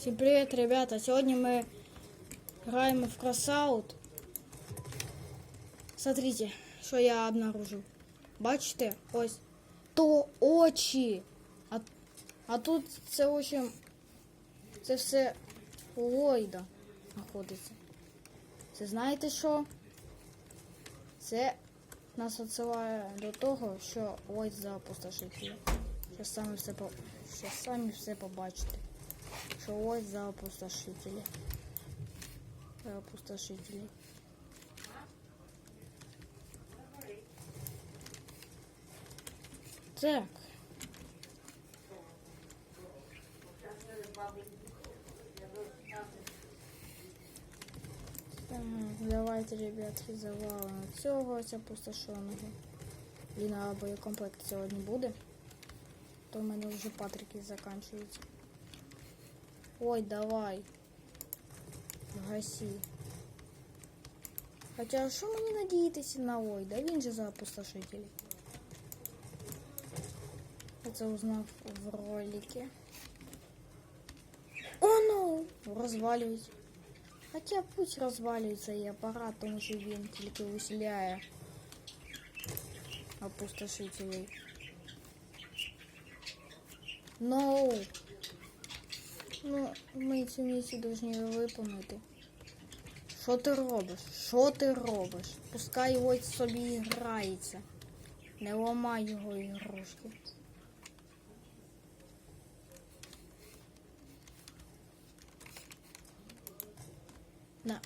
Всім привіт, ребята! Сьогодні ми граємо в кросаут. Смотрите, що я обнаружив. Бачите? Ось. То очі. А, а тут це в общем, це все у Ллойда знаходиться. Це знаєте що? Це нас відсилає до того, що Ллойд за опустошителя. Щас самі все, по... Все побачите. Що ось за опустошителі. За опустошителі. Так. Так, давайте, ребятки, завалимо цього ось опустошеного. І на боєкомплект сьогодні буде. То в мене вже патрики закінчуються. Ой, давай. Гаси. Хоча що мені надіятися на ой? Да він же за опустошителі. Я це узнав в ролике. О, ну! Розвалюють. Хоча пусть розвалюється і апарат, тому що він тільки усиляє опустошителей. No. Ну, ми цю місію повинні виповнити. Що ти робиш? Що ти робиш? Пускай ось собі грається. Не ламай його ігрушки. На.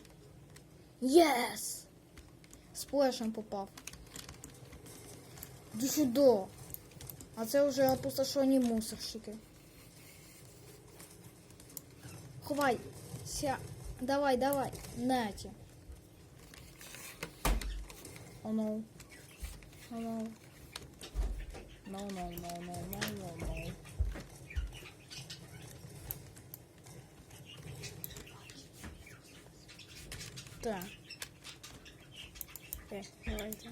Єс! Сплешем попав. Іди сюди. А це вже опустошені мусорщики. Ховай. Ся. Давай, давай. Нате. О, no. О, no. No, no, no, no, no, no, no. Так. Э, давайте.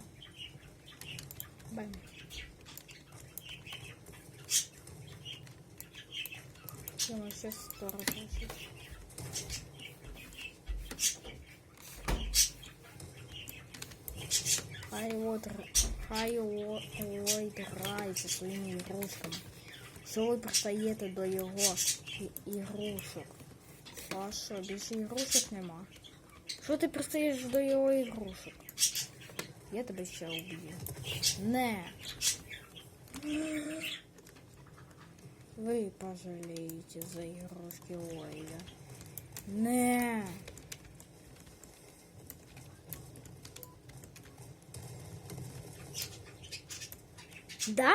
Бам. Думаю, сейчас сторону. Хай вот, хай Ллойд грається своїми ігрушками. Що до його і- ігрушок? А що, більше ігрушок нема? Що ти пристаєш до його ігрушок? Я тебе ще уб'ю. Не. Ви пожалієте за ігрушки Ллойда. Не. Да?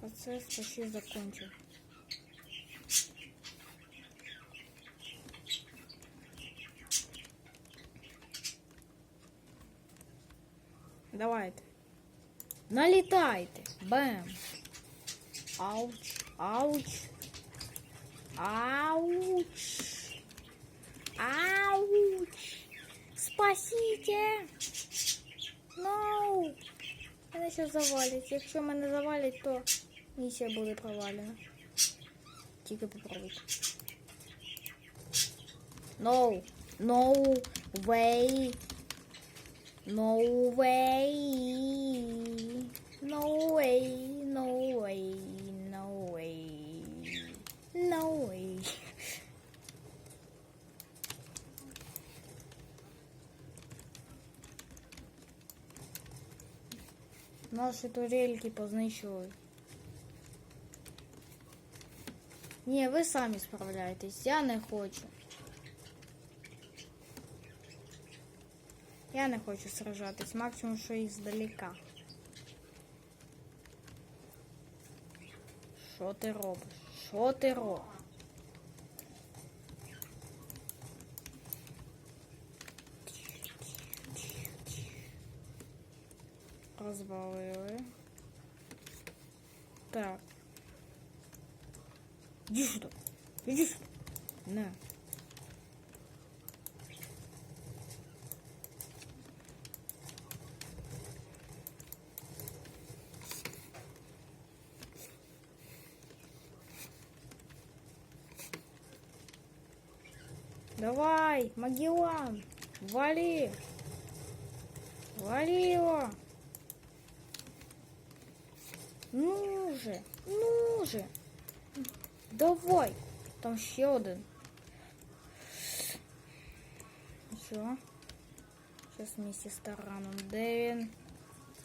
Процесс почти закончил. Давайте. Налітайте. Бем. Ауч. Ауч. Ауч. Ауч. Спасите. Ноу. Мене ще завалять. Якщо мене завалять, то місія буде провалена. Тільки попробуйте. No. No way. No way. No way. No way. No way. No way. Наші турельки познищили. Ні, ви самі справляєтесь, я не хочу. Я не хочу сражатись, максимум, що і здалека. Що ти робиш? Що ти робиш? Розвалили. Так. Иди сюда. Иди сюда. На. Давай, Магеллан, вали. Вали его. Ну же, ну же. Давай. Там ще один. Що? Сейчас вместе с тараном. Де він?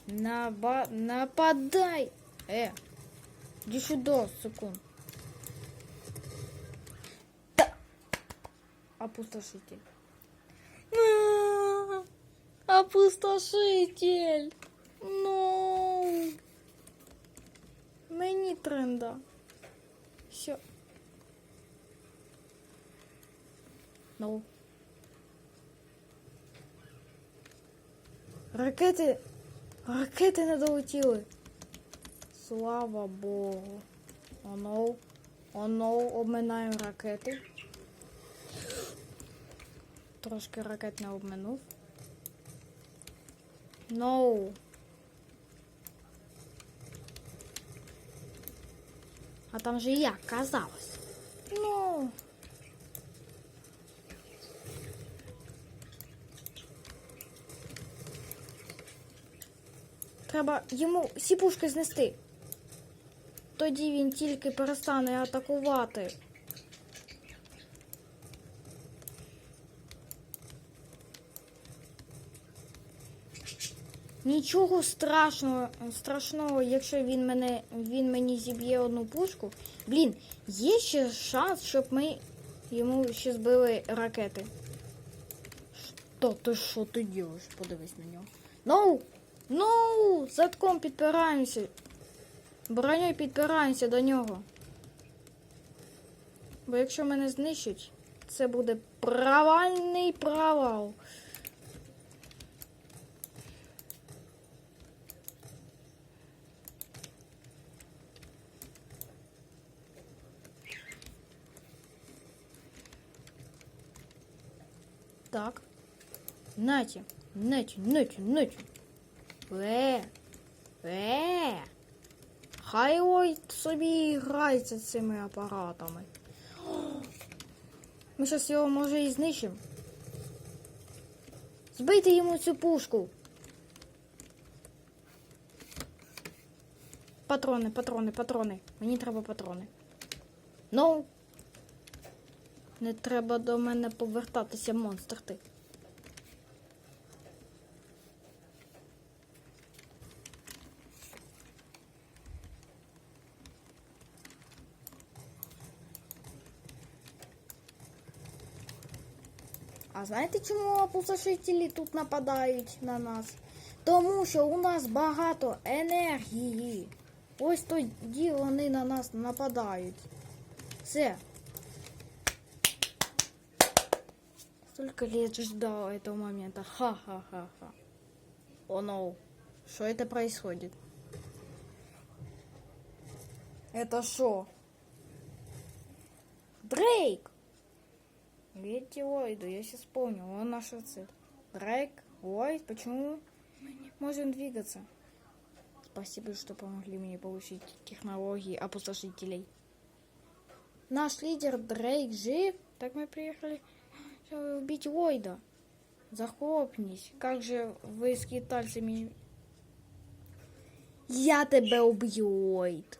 Наба... Нападай! Э, иди сюда, секунд. Опустошитель. А, Опустошитель. Ну. Мені тренда. Все. Ну. Ракети. Ракети не долетіли. Слава Богу. Оно. Оно, обминаємо ракети. Трошки ракет не обминув. No. А там же я казалось. Ну. Треба йому сіпушки знести. Тоді він тільки перестане атакувати. Нічого страшного, страшного, якщо він мене він мені зіб'є одну пушку. Блін, є ще шанс, щоб ми йому ще збили ракети. Що ти що ти робиш? Подивись на нього. Ноу! Ноу! Задком підпираємося. Броньою підпираємося до нього. Бо якщо мене знищать, це буде провальний провал. Так. Наті, наті, наті, наті. Е, е. Хай ой собі грається цими апаратами. Ми зараз його може і знищимо. Збийте йому цю пушку. Патрони, патрони, патрони. Мені треба патрони. Ну. Не треба до мене повертатися, монстр ти. А знаєте, чому опустошителі тут нападають на нас? Тому що у нас багато енергії. Ось тоді вони на нас нападають. Все. Столько лет ждал этого момента. Ха-ха-ха-ха. О, ноу. Что это происходит? Это что? Дрейк! Видите, Ллойду, я сейчас понял, он наша цель. Дрейк, Ллойд, почему мы не можем двигаться? Спасибо, что помогли мне получить технологии опустошителей. Наш лидер Дрейк жив? Так мы приехали чтобы убить Ллойда. Захлопнись. Как же вы с китайцами... Я тебя убью, Ллойд.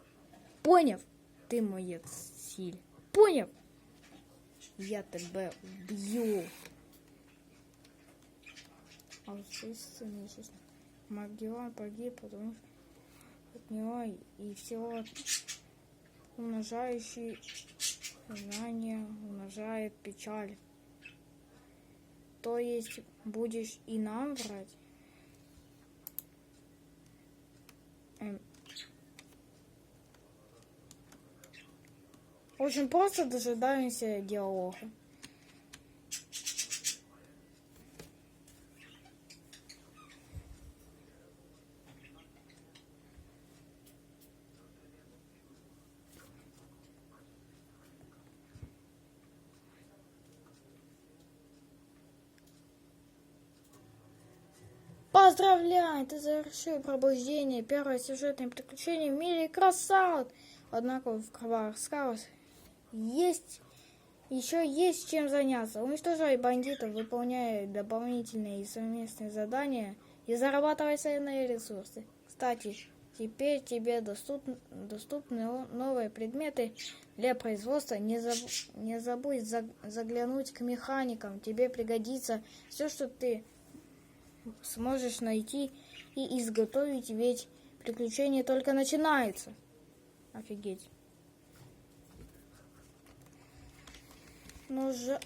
Поняв? Ты моя цель. Поняв? Я тебя убью. А вот здесь. Магеллан погиб, потому что от него и все умножающий знания умножает печаль. То есть будешь и нам врать? Эм. Общем, просто дожидаемся диалога. Поздравляю, ты завершил пробуждение. Первое сюжетное приключение в мире красавт. Однако в кровавых скалах есть Еще есть чем заняться. Уничтожай бандитов, выполняя дополнительные и совместные задания и зарабатывай ценные ресурсы. Кстати, теперь тебе доступны, доступны новые предметы для производства. Не, заб- не забудь за- заглянуть к механикам. Тебе пригодится все, что ты сможешь найти и изготовить, ведь приключение только начинается. Офигеть. Ну же...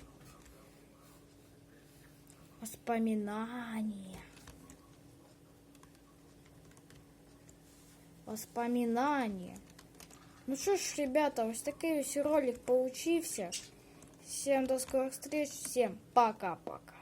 Воспоминания. Воспоминания. Ну что ж, ребята, ось такий ось ролик получився. Всем до скорых встреч, всем пока-пока.